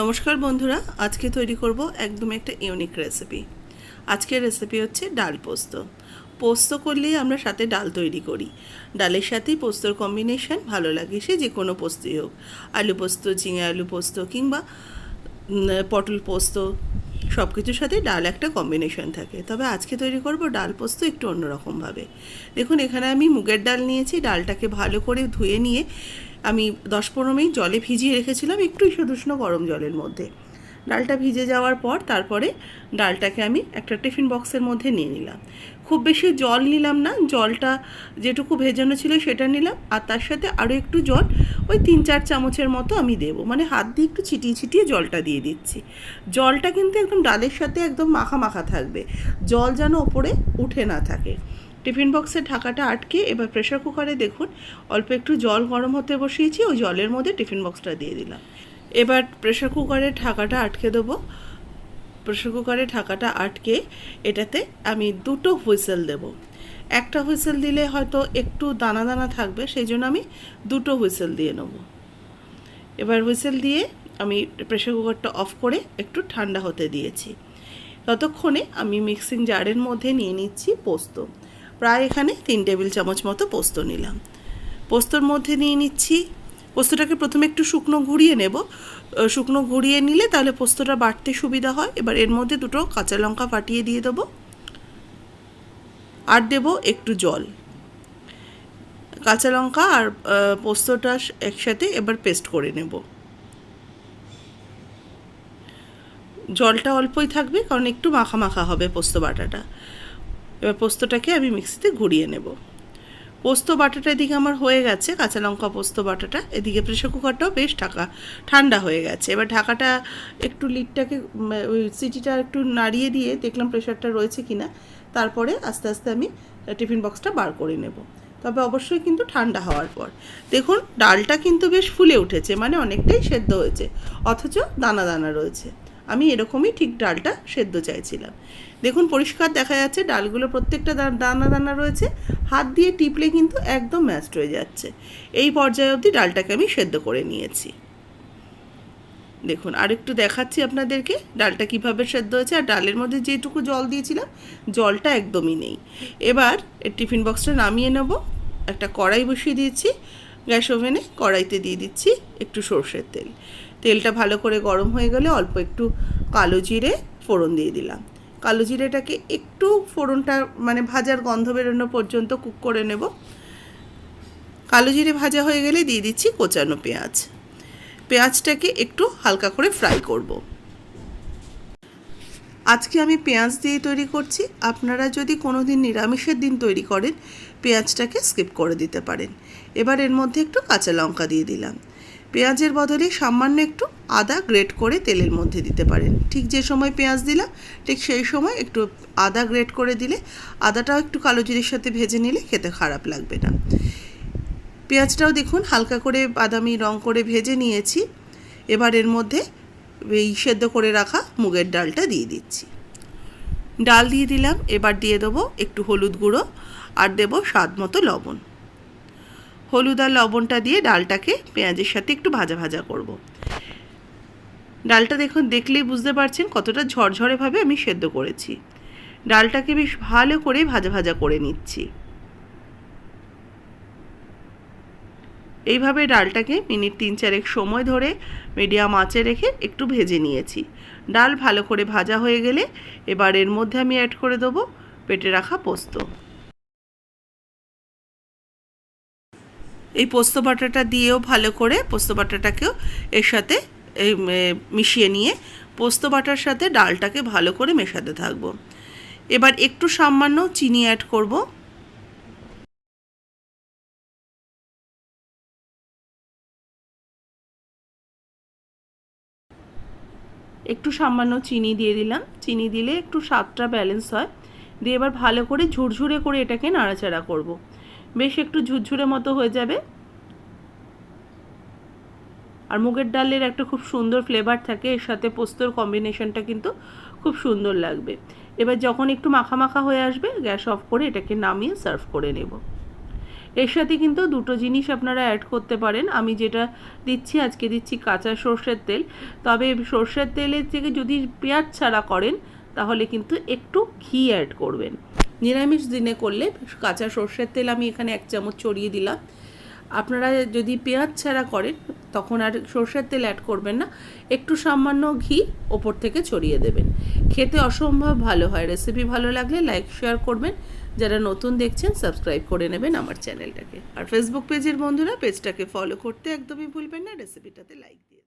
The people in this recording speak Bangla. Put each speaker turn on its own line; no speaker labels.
নমস্কার বন্ধুরা, আজকে তৈরি করব একদম একটা ইউনিক রেসিপি আজকের রেসিপি হচ্ছে ডাল পোস্ত। পোস্ত করলেই আমরা সাথে ডাল তৈরি করি। ডালের সাথেই পোস্তর কম্বিনেশন ভালো লাগে সে যে কোনো পোস্তই হোক। আলু পোস্ত, ঝিঙে আলু পোস্ত কিংবা পটল পোস্ত সব কিছুর সাথে ডাল একটা কম্বিনেশন থাকে। তবে আজকে তৈরি করব ডাল পোস্ত একটু অন্যরকমভাবে। দেখুন, এখানে আমি মুগের ডাল নিয়েছি। ডালটাকে ভালো করে ধুয়ে নিয়ে আমি দশ পনেরো মিনিট জলে ভিজিয়ে রেখেছিলাম, একটু শুধুষ্ণ গরম জলের মধ্যে। ডালটা ভিজে যাওয়ার পর তারপরে ডালটাকে আমি একটা টিফিন বক্সের মধ্যে নিয়ে নিলাম। খুব বেশি জল নিলাম না, জলটা যেটুকু ভেজানো ছিল সেটা নিলাম, আর তার সাথে আরও একটু জল ওই তিন চার চামচের মতো আমি দেবো। মানে হাত দিয়ে একটু ছিটিয়ে ছিটিয়ে জলটা দিয়ে দিচ্ছি। জলটা কিন্তু একদম ডালের সাথে একদম মাখা মাখা থাকবে। জল যেন ওপরে উঠে না থাকে। টিফিন বক্সের ঢাকাটা আটকে এবার প্রেশার কুকারে দেখুন, অল্প একটু জল গরম হতে বসিয়েছি, ওই জলের মধ্যে টিফিন বক্সটা দিয়ে দিলাম। এবার প্রেশার কুকারে ঢাকাটা আটকে দেবো। প্রেশার কুকারে ঢাকাটা আটকে এটাতে আমি দুটো হুইসেল দেব। একটা হুইসেল দিলে হয়তো একটু দানা দানা থাকবে, সেই জন্য আমি দুটো হুইসেল দিয়ে নেব। এবার হুইসেল দিয়ে আমি প্রেশার কুকারটা অফ করে একটু ঠান্ডা হতে দিয়েছি। ততক্ষণে আমি মিক্সিং জারের মধ্যে নিয়ে নিচ্ছি পোস্ত। প্রায় এখানে তিন টেবিল চামচ মতো পোস্ত নিলাম। পোস্তর মধ্যে নিয়ে নিচ্ছি পোস্তটাকে প্রথমে একটু শুকনো ঘুরিয়ে নেব। শুকনো ঘুরিয়ে নিলে তাহলে পোস্তটা বাটতে সুবিধা হয়। এবার এর মধ্যে দুটো কাঁচা লঙ্কা ফাটিয়ে দিয়ে দেবো। আর দেব একটু জল। কাঁচা লঙ্কা আর পোস্তটা একসাথে এবার পেস্ট করে নেব। জলটা অল্পই থাকবে, কারণ একটু মাখা মাখা হবে পোস্ত বাটাটা। এবার পোস্তটাকে আমি মিক্সিতে ঘুরিয়ে নেব। পোস্ত বাটাটা এদিকে আমার হয়ে গেছে, কাঁচা লঙ্কা পোস্ত বাটাটা। এদিকে প্রেশার কুকারটাও বেশ ঢাকা, ঠান্ডা হয়ে গেছে। এবার ঢাকাটা একটু লিডটাকে ওই সিটিটা একটু নাড়িয়ে দিয়ে দেখলাম প্রেশারটা রয়েছে কিনা। তারপরে আস্তে আস্তে আমি টিফিন বক্সটা বার করে নেব। তবে অবশ্যই কিন্তু ঠান্ডা হওয়ার পর। দেখুন, ডালটা কিন্তু বেশ ফুলে উঠেছে মানে অনেকটাই সেদ্ধ হয়েছে, অথচ দানা দানা রয়েছে। আমি এরকমই ঠিক ডালটা সেদ্ধ চাইছিলাম। দেখুন, পরিষ্কার দেখা যাচ্ছে ডালগুলো প্রত্যেকটা দানা দানা রয়েছে। হাত দিয়ে টিপলে কিন্তু একদম ম্যাস্ট হয়ে যাচ্ছে। এই পর্যায়ে অবধি ডালটাকে আমি সেদ্ধ করে নিয়েছি। দেখুন, আরেকটু দেখাচ্ছি আপনাদেরকে ডালটা কীভাবে সেদ্ধ হয়েছে। আর ডালের মধ্যে যেটুকু জল দিয়েছিলাম, জলটা একদমই নেই। এবার টিফিন বক্সটা নামিয়ে নেব। একটা কড়াই বসিয়ে দিয়েছি। গ্যাস ওভেনে কড়াইতে দিয়ে দিচ্ছি একটু সর্ষের তেল। তেলটা ভালো করে গরম হয়ে গেলে অল্প একটু কালো জিরে ফোড়ন দিয়ে দিলাম। কালো জিরেটাকে একটু ফোড়নটা মানে ভাজার গন্ধ বেরোনো পর্যন্ত কুক করে নেব। কালো জিরে ভাজা হয়ে গেলে দিয়ে দিচ্ছি কোচানো পেঁয়াজ। পেঁয়াজটাকে একটু হালকা করে ফ্রাই করব। আজকে আমি পেঁয়াজ দিয়ে তৈরি করছি। আপনারা যদি কোনো দিন নিরামিষের দিন তৈরি করেন, পেঁয়াজটাকে স্কিপ করে দিতে পারেন। এবার এর মধ্যে একটু কাঁচা লঙ্কা দিয়ে দিলাম। পেঁয়াজের বদলে সামান্য একটু আদা গ্রেট করে তেলের মধ্যে দিতে পারেন। ঠিক যে সময় পেঁয়াজ দিলাম, ঠিক সেই সময় একটু আদা গ্রেট করে দিলে আদাটাও একটু কালো জিরের সাথে ভেজে নিলে খেতে খারাপ লাগবে না। পেঁয়াজটাও দেখুন হালকা করে বাদামি রং করে ভেজে নিয়েছি। এবার এর মধ্যে এই সেদ্ধ করে রাখা মুগের ডালটা দিয়ে দিচ্ছি। ডাল দিয়ে দিলাম, এবার দিয়ে দেবো একটু হলুদ গুঁড়ো আর দেবো স্বাদ মতো লবণ। হলুদ আর লবণটা দিয়ে ডালটাকে পেঁয়াজের সাথে একটু ভাজা ভাজা করব। ডালটা দেখুন, দেখলেই বুঝতে পারছেন কতটা ঝরঝরেভাবে আমি সেদ্ধ করেছি। ডালটাকে বেশ ভালো করে ভাজা ভাজা করে নিচ্ছি। এইভাবে ডালটাকে মিনিট তিন চারেক সময় ধরে মিডিয়াম আঁচে রেখে একটু ভেজে নিয়েছি। ডাল ভালো করে ভাজা হয়ে গেলে এবার এর মধ্যে আমি অ্যাড করে দেবো পেটে রাখা পোস্ত। এই পোস্ত বাটাটা দিয়েও ভালো করে পোস্ত বাটাটাকেও এর সাথে মিশিয়ে নিয়ে পোস্ত বাটার সাথে ডালটাকে ভালো করে মেশাতে থাকব। এবার একটু সামান্য চিনি অ্যাড করব। একটু সামান্য চিনি দিয়ে দিলাম। চিনি দিলে একটু স্বাদটা ব্যালেন্স হয়। দিয়ে এবার ভালো করে ঝুরঝুরে করে এটাকে নাড়াচাড়া করব। বেশ একটু ঝুরঝুরে মতো হয়ে যাবে। আর মুগের ডালের একটা খুব সুন্দর ফ্লেভার থাকে, এর সাথে পোস্তর কম্বিনেশনটা কিন্তু খুব সুন্দর লাগবে। এবার যখন একটু মাখা মাখা হয়ে আসবে, গ্যাস অফ করে এটাকে নামিয়ে সার্ভ করে নেব। এর সাথে কিন্তু দুটো জিনিস আপনারা অ্যাড করতে পারেন। আমি যেটা দিচ্ছি, আজকে দিচ্ছি কাঁচা সর্ষের তেল। তবে সর্ষের তেলের থেকে যদি পেঁয়াজ ছাড়া করেন, তাহলে কিন্তু একটু ঘি অ্যাড করবেন। নিরামিষ দিনে করলে কাঁচা সর্ষের তেল আমি এখানে এক চামচ ছড়িয়ে দিলাম। আপনারা যদি পেঁয়াজ ছাড়া করেন, তখন আর সর্ষের তেল অ্যাড করবেন না। একটু সামান্য ঘি ওপর থেকে ছড়িয়ে দেবেন। খেতে অসম্ভব ভালো হয়। রেসিপি ভালো লাগলে লাইক শেয়ার করবেন। যারা নতুন দেখছেন সাবস্ক্রাইব করে নেবেন আমার চ্যানেলটাকে আর ফেসবুক পেজের বন্ধুরা পেজটাকে ফলো করতে একদমই ভুলবেন না। রেসিপিটাতে লাইক দিয়ে